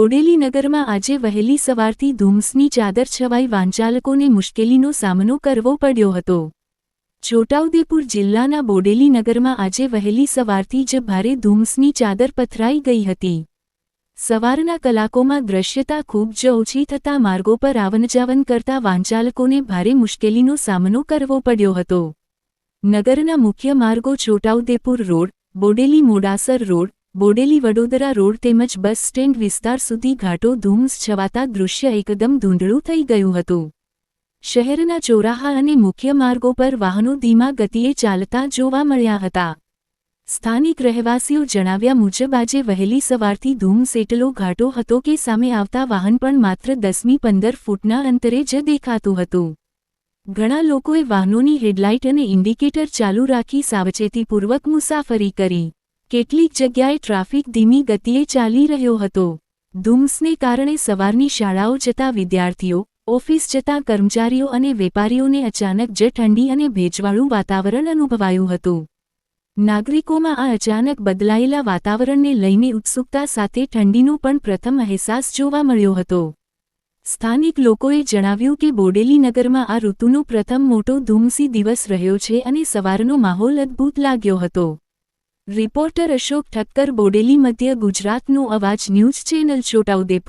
બોડેલી નગરમાં આજે વહેલી સવારથી ધુમ્સની ચાદર છવાઈ વાંચાલકોને મુશ્કેલીનો સામનો કરવો પડ્યો હતો. છોટાઉદેપુર જિલ્લાના બોડેલી નગરમાં આજે વહેલી સવારથી જ ભારે ધુમ્સની ચાદર પથરાઈ ગઈ હતી. સવારના કલાકોમાં દ્રશ્યતા ખૂબ જ ઓછી થતાં માર્ગો પર આવનજાવન કરતા વાંચાલકોને ભારે મુશ્કેલીનો સામનો કરવો પડ્યો હતો. નગરના મુખ્ય માર્ગો Chhota Udepur road, Bodeli Modasar road Bodeli Vadodara road તેમજ બસ સ્ટેન્ડ વિસ્તાર સુધી ઘાટો ધૂમ્સ છવાતા દૃશ્ય એકદમ ધૂંધળું થઈ ગયું હતું. શહેરના ચોરાહા અને મુખ્ય માર્ગો પર વાહનો ધીમા ગતિએ ચાલતા જોવા મળ્યા હતા. સ્થાનિક રહેવાસીઓ જણાવ્યા મુજબ આજે વહેલી સવારથી ધૂમ્સ એટલો ઘાટો હતો કે સામે આવતા વાહન પણ માત્ર દસમી પંદર ફૂટના અંતરે જ દેખાતું હતું. ઘણા લોકોએ વાહનોની હેડલાઇટ અને ઇન્ડિકેટર ચાલુ રાખી સાવચેતીપૂર્વક મુસાફરી કરી. કેટલીક જગ્યાએ ટ્રાફિક ધીમી ગતિએ ચાલી રહ્યો હતો. ધુમ્મસને કારણે સવારની શાળાઓ જતા વિદ્યાર્થીઓ, ઓફિસ જતા કર્મચારીઓ અને વેપારીઓને અચાનક જ ઠંડી અને ભેજવાળું વાતાવરણ અનુભવાયું હતું. નાગરિકોમાં આ અચાનક બદલાયેલા વાતાવરણને લઈને ઉત્સુકતા સાથે ઠંડીનો પણ પ્રથમ અહેસાસ જોવા મળ્યો હતો. સ્થાનિક લોકોએ જણાવ્યું કે બોડેલી નગરમાં આ ઋતુનો પ્રથમ મોટો ધૂમસી દિવસ રહ્યો છે અને સવારનો માહોલ અદ્ભુત લાગ્યો હતો. રિપોર્ટર અશોક ઠક્કર બોડેલી મધ્ય ગુજરાતનું અવાજ ન્યૂઝ ચેનલ છોટાઉદેપુર.